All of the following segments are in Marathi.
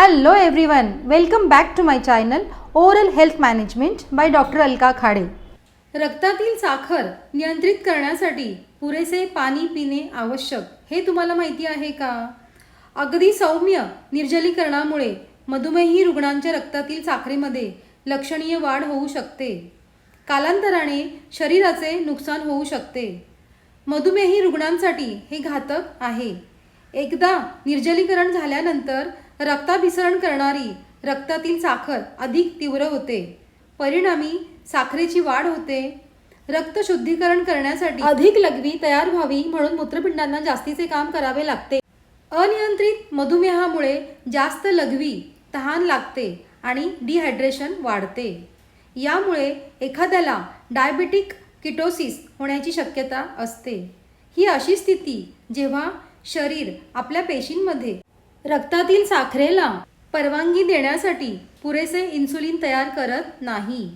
Hello everyone welcome back to my channel oral health management by doctor Alka Khade रक्तातील साखर नियंत्रित करण्यासाठी पुरेसे पाणी पिणे आवश्यक. हे तुम्हाला माहिती आहे का? अगदी सौम्य निर्जलीकरणामुळे मधुमेही रुग्णांच्या रक्तातील साखरेमध्ये लक्षणीय वाढ होऊ शकते. कालांतराने शरीराचे नुकसान होऊ शकते. मधुमेही रुग्णांसाठी हे घातक आहे. एकदा निर्जलीकरण झाल्यानंतर रक्ताभिसरण करणारी रक्तातील साखर अधिक तीव्र होते. परिणामी साखरेची वाढ होते. रक्त शुद्धीकरण करण्यासाठी अधिक लघवी तयार व्हावी म्हणून मूत्रपिंडांना जास्तीचे काम करावे लागते. अनियंत्रित मधुमेहामुळे जास्त लघवी तहान लागते आणि डिहायड्रेशन वाढते. यामुळे एखाद्याला डायबेटिक किटोसिस होण्याची शक्यता असते. ही अशी स्थिती जेव्हा शरीर आपल्या पेशींमध्ये रक्तातील साखरेला परवानगी देण्यासाठी पुरेसे इन्सुलिन तयार करत नाही.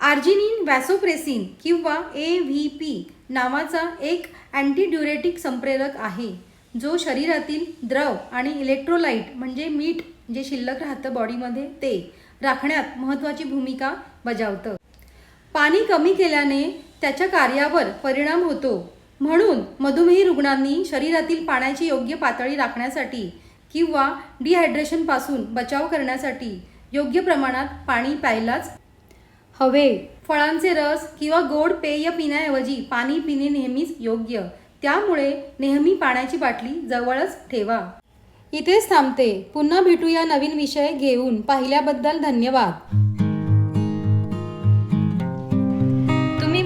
आर्जिनिन वॅसोप्रेसिन किंवा ए व्ही पी नावाचा एक अँटीड्युरेटिक संप्रेरक आहे जो शरीरातील द्रव आणि इलेक्ट्रोलाइट म्हणजे मीठ जे शिल्लक राहतं बॉडीमध्ये ते राखण्यात महत्त्वाची भूमिका बजावतं. पाणी कमी केल्याने त्याच्या कार्यावर परिणाम होतो. म्हणून मधुमेही रुग्णांनी शरीरातील पाण्याची योग्य पातळी राखण्यासाठी किंवा डिहायड्रेशनपासून बचाव करण्यासाठी योग्य प्रमाणात पाणी प्यायलाच हवे. फळांचे रस किंवा गोड पेय पिण्याऐवजी पाणी पिणे नेहमीच योग्य. त्यामुळे नेहमी पाण्याची बाटली जवळच ठेवा. इथेच थांबते. पुन्हा भेटूया नवीन विषय घेऊन. पाहिल्याबद्दल धन्यवाद.